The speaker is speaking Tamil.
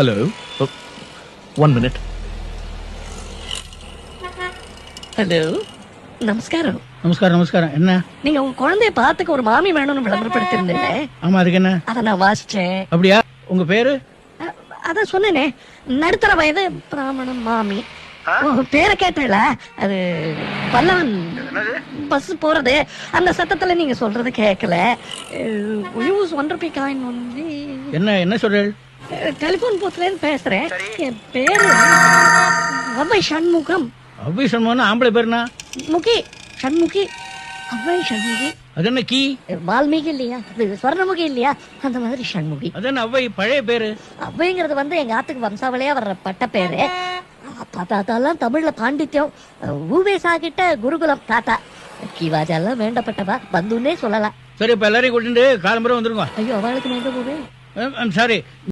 ஹலோ ஒன் மினிட் ஹலோ நமஸ்காரம் நமஸ்காரம் நமஸ்காரம் என்ன நீங்க உங்க குழந்தைய பாத்துக்க ஒரு மாமி வேணும்னு விளம்பரப்படுத்திருந்தீங்களே ஆமா அதுக்கு என்ன அத நான் வாசிச்சேன் அப்படியா உங்க பேரு அதான் சொன்னேனே நடுத்தர வயது பிராமணன் மாமி பேரை கேட்டல அது பல்லவன் பஸ் போறது அந்த சத்தத்துல நீங்க சொல்றது கேட்கல use one rupee coin only என்ன என்ன சொல்றேன் டெலிபோன் பூத்துல இருந்து பேசுறேன். என் பேரு அவ்வை சண்முகம். அவ்வி சண்முகம்னா ஆம்பளை பேருனா? முகி சண்முகி அவ்வை சண்முகி. அது என்ன கீ? வால்மீகி இல்லையா? ஸ்வர்ணமுகி இல்லையா? அந்த மாதிரி சண்முகி. அது அவ்வை பழைய பேரு? அவ்வைங்கிறது வந்து எங்க ஆத்துக்கு வம்சாவளியா வர்ற பட்ட பேரு. தாத்தாலாம் தமிழ்ல பாண்டித்யம். ஊவேசா கிட்ட குருகுலம். தாத்தா கிவாஜெல்லாம் வேண்டப்பட்டவா? பந்துன்னே சொல்லலாம். சரி இப்ப எல்லாரையும் கூட்டிட்டு காலம்பரம் வந்துருங்க. ஐயோ அவளுக்கு போவேன் சாரி